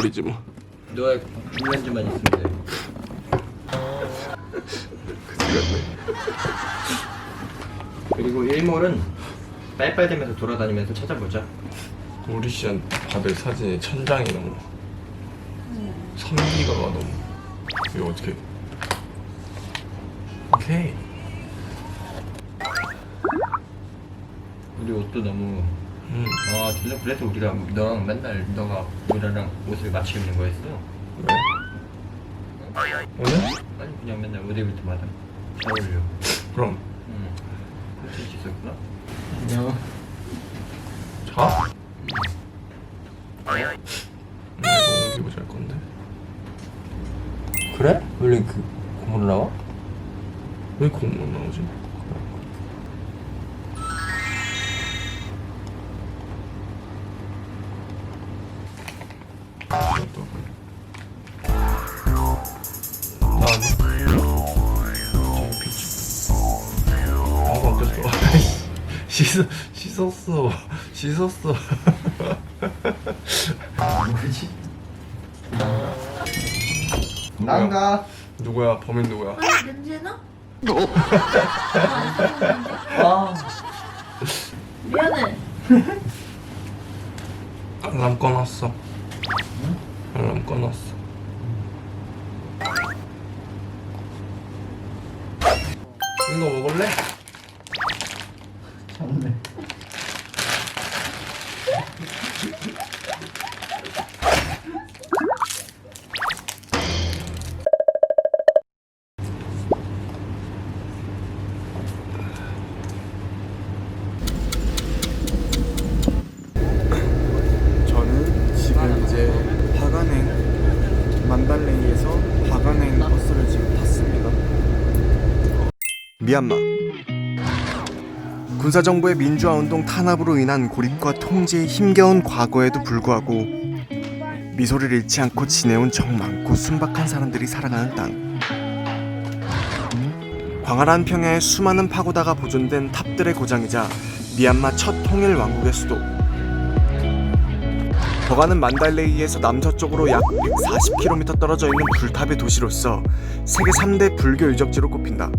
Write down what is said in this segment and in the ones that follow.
날 버리지 마. 너의 뷰렌즈만 있으면 돼. 그리고 일몰은 빨빨대면서 돌아다니면서 찾아보자. 우리 씨한 받을 사진이 천 장이 넘어. 선기가가 넘어. 이거 어떻게? 오케이. 우리 옷도 너무 음. 아 진짜 그래서 우리가 너랑 맨날 너가 우리랑 옷을 맞춰 입는 거였어. 왜? 오늘? 아니 그냥 맨날 옷 입을 때마다 잘 어울려. 그럼 응. 할수 있었구나. 안녕. 자? 나 이거 옮기고 잘 건데. 그래? 원래 그 고문 나와? 왜 공무원 나오지? 씻어, 씻었어, 씻었어. 뭐지? 난가. 누구야? 범인 누구야? 아, 냄새나? 아. 미안해. 알람 꺼놨어. 알람 꺼놨어. 이거 먹을래? 참네. 저는 지금 이제 바가냉 만달레이에서 바가냉 버스를 지금 탔습니다. 미얀마 군사정부의 민주화운동 탄압으로 인한 고립과 통제에 힘겨운 과거에도 불구하고 미소를 잃지 않고 지내온 정 많고 순박한 사람들이 살아가는 땅. 광활한 평야에 수많은 파고다가 보존된 탑들의 고장이자 미얀마 첫 통일 왕국의 수도. 버가는 만달레이에서 남서쪽으로 약 140km 떨어져 있는 불탑의 도시로서 세계 3대 불교 유적지로 꼽힌다.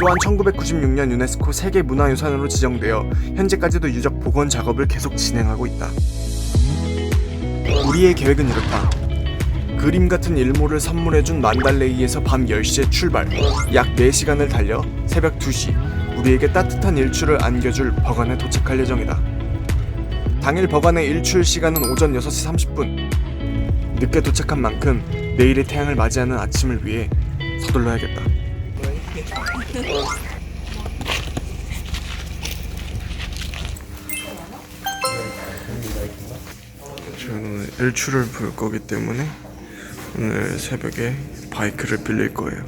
또한 1996년 유네스코 세계 문화유산으로 지정되어 현재까지도 유적 복원 작업을 계속 진행하고 있다. 우리의 계획은 이렇다. 그림 같은 일몰을 선물해준 만달레이에서 밤 10시에 출발. 약 4시간을 달려 새벽 2시 우리에게 따뜻한 일출을 안겨줄 버간에 도착할 예정이다. 당일 버간의 일출 시간은 오전 6시 30분. 늦게 도착한 만큼 내일의 태양을 맞이하는 아침을 위해 서둘러야겠다. 저는 일출을 볼 거기 때문에 오늘 새벽에 바이크를 빌릴 거예요.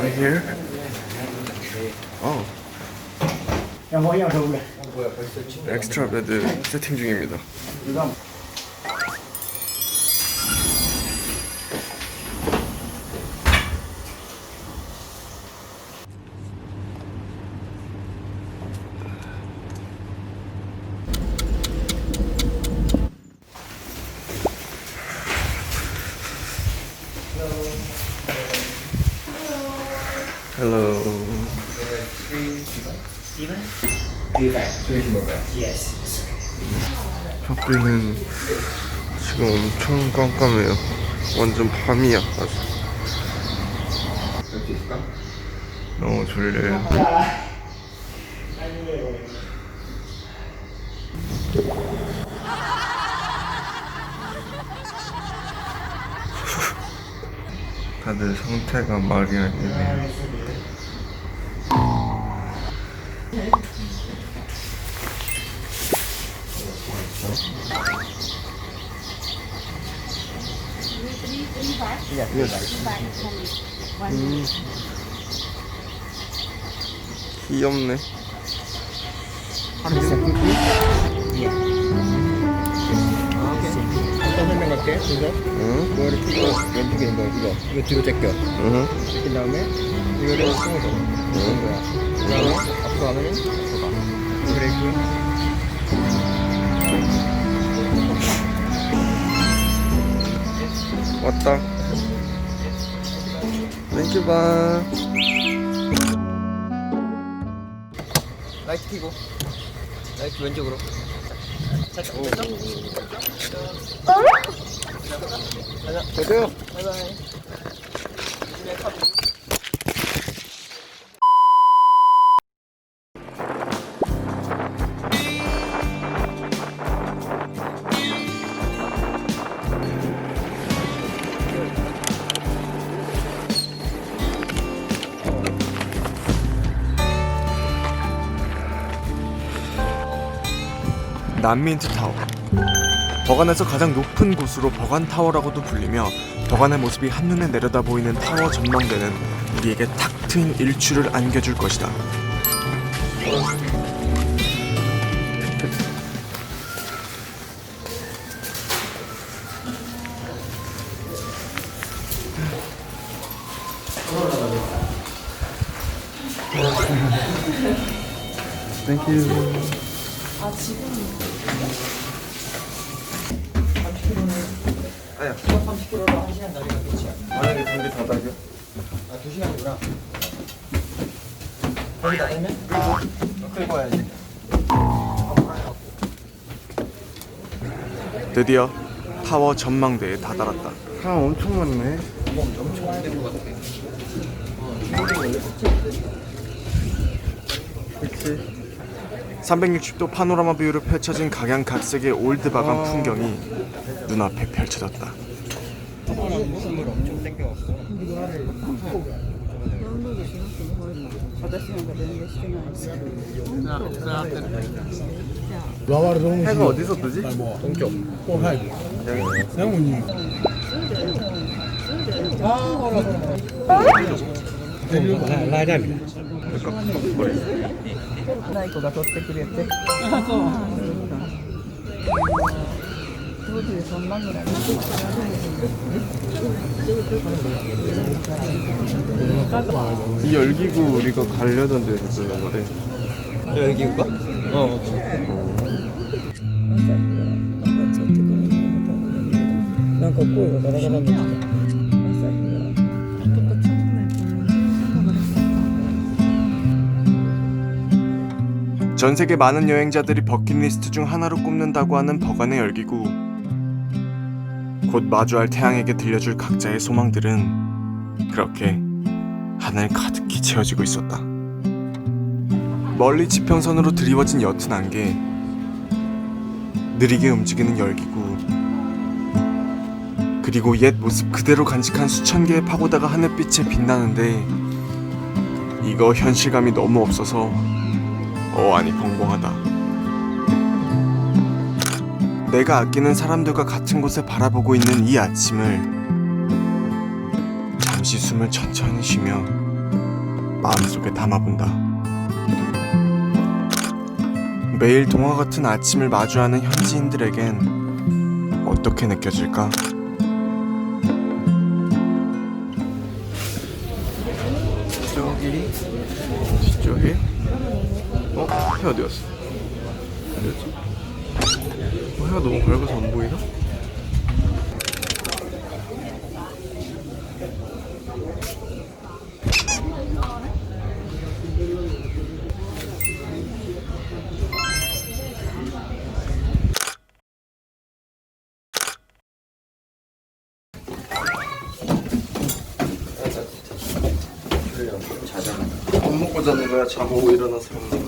Right here? 어. 엑스트라 베드 세팅 중입니다. Hello. 밖에는 지금 엄청 깜깜해요. 완전 밤이야. 아주. 너무 졸려요. 다들 상태가 말이 아니네. 귀엽네. 갈게 순서 응? 이거를 펴고 왼쪽에 있는 거 이거 이거 뒤로 제껴. 응? 제낀 다음에 이거를 숨어서 이런 거야. 그 다음에 앞으로 가면은 앞으로 가 브레이크. 왔다. 땡큐 바. 라이트 켜고. 라이트 왼쪽으로. 살짝 살짝 저도요. 바이바이 난민트 타워. 버간에서 가장 높은 곳으로 버간 타워라고도 불리며 버간의 모습이 한눈에 내려다 보이는 타워 전망대는 우리에게 탁 트인 일출을 안겨줄 것이다. 땡큐. 아 야 30km로 1시간 달리면 끝이야 만약에 준비 다 다겨. 아 2시간이구나 거기 다니면? 끌고 끌고 와야지 드디어 타워 전망대에 다다랐다. 사람 엄청 많네. 엄청 안될것 같아 그치? 360도 파노라마 뷰로 펼쳐진 각양각색의 올드 바간 풍경이 눈앞에 펼쳐졌다. 해가 어디서 뜨지? 동쪽 이 열기구 우리가 가려던 데서 노래. 여기인가? 어. 난 걷고 이거 걸어가봤는데 전 세계 많은 여행자들이 버킷리스트 중 하나로 꼽는다고 하는 버간의 열기구. 곧 마주할 태양에게 들려줄 각자의 소망들은 그렇게 하늘 가득히 채워지고 있었다. 멀리 지평선으로 드리워진 옅은 안개, 느리게 움직이는 열기구, 그리고 옛 모습 그대로 간직한 수천 개의 파고다가 하늘빛에 빛나는데 이거 현실감이 너무 없어서 어안이 벙벙하다. 내가 아끼는 사람들과 같은 곳에 바라보고 있는 이 아침을 잠시 숨을 천천히 쉬며 마음속에 담아본다. 매일 동화 같은 아침을 마주하는 현지인들에겐 어떻게 느껴질까? 저기 저기 어? 해 어디 갔어? 어디였지? 어, 해가 너무 밝아서 안 보이나? 밥 먹고 자는 거야? 자고 일어나서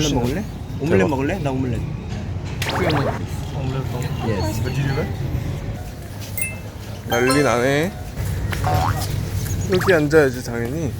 오믈렛 오믈렛. 먹을래? 오믈렛. 먹을래? 나 오믈렛. 난리 나네. 여기 앉아야지 당연히.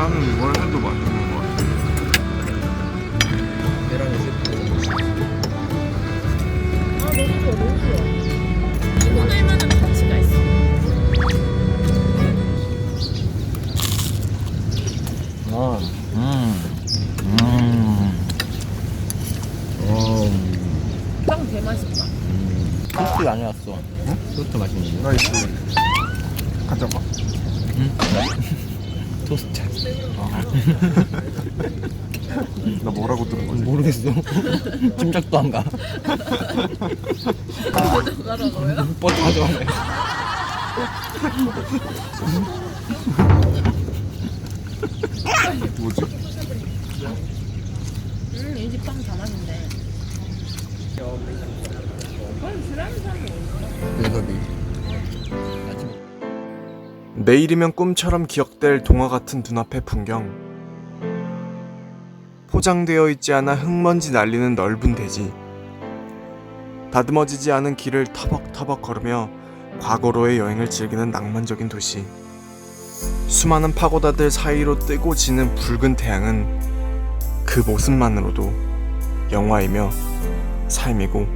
계란은 뭘 해도 맛있는 것 같아. 계란이 아 너무 좋아 너무 좋아. 피곤할 만한 가치가 있어. 아, 음, 음, 음. 빵 개맛있다. 토스트 안 해왔어. 응? 토스트 맛있는데. 나이스. 가져봐. 토스트. 나 뭐라고 들은 거지? 모르겠어. 짐작도 안 가. 뻗 가져가네. 뭐지? 음, 이집빵다 맛있네. 그럼 지라미 사는 대섭이. 내일이면 꿈처럼 기억될 동화 같은 눈앞의 풍경. 포장되어 있지 않아 흙먼지 날리는 넓은 대지. 다듬어지지 않은 길을 터벅터벅 걸으며 과거로의 여행을 즐기는 낭만적인 도시. 수많은 파고다들 사이로 뜨고 지는 붉은 태양은 그 모습만으로도 영화이며 삶이고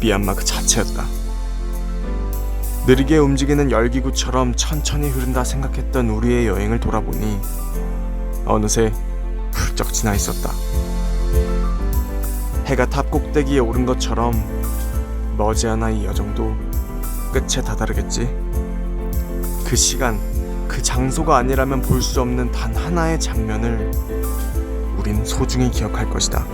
미얀마 그 자체였다. 느리게 움직이는 열기구처럼 천천히 흐른다 생각했던 우리의 여행을 돌아보니 어느새 훌쩍 지나 있었다. 해가 탑 꼭대기에 오른 것처럼 머지않아 이 여정도 끝에 다다르겠지. 그 시간, 그 장소가 아니라면 볼 수 없는 단 하나의 장면을 우린 소중히 기억할 것이다.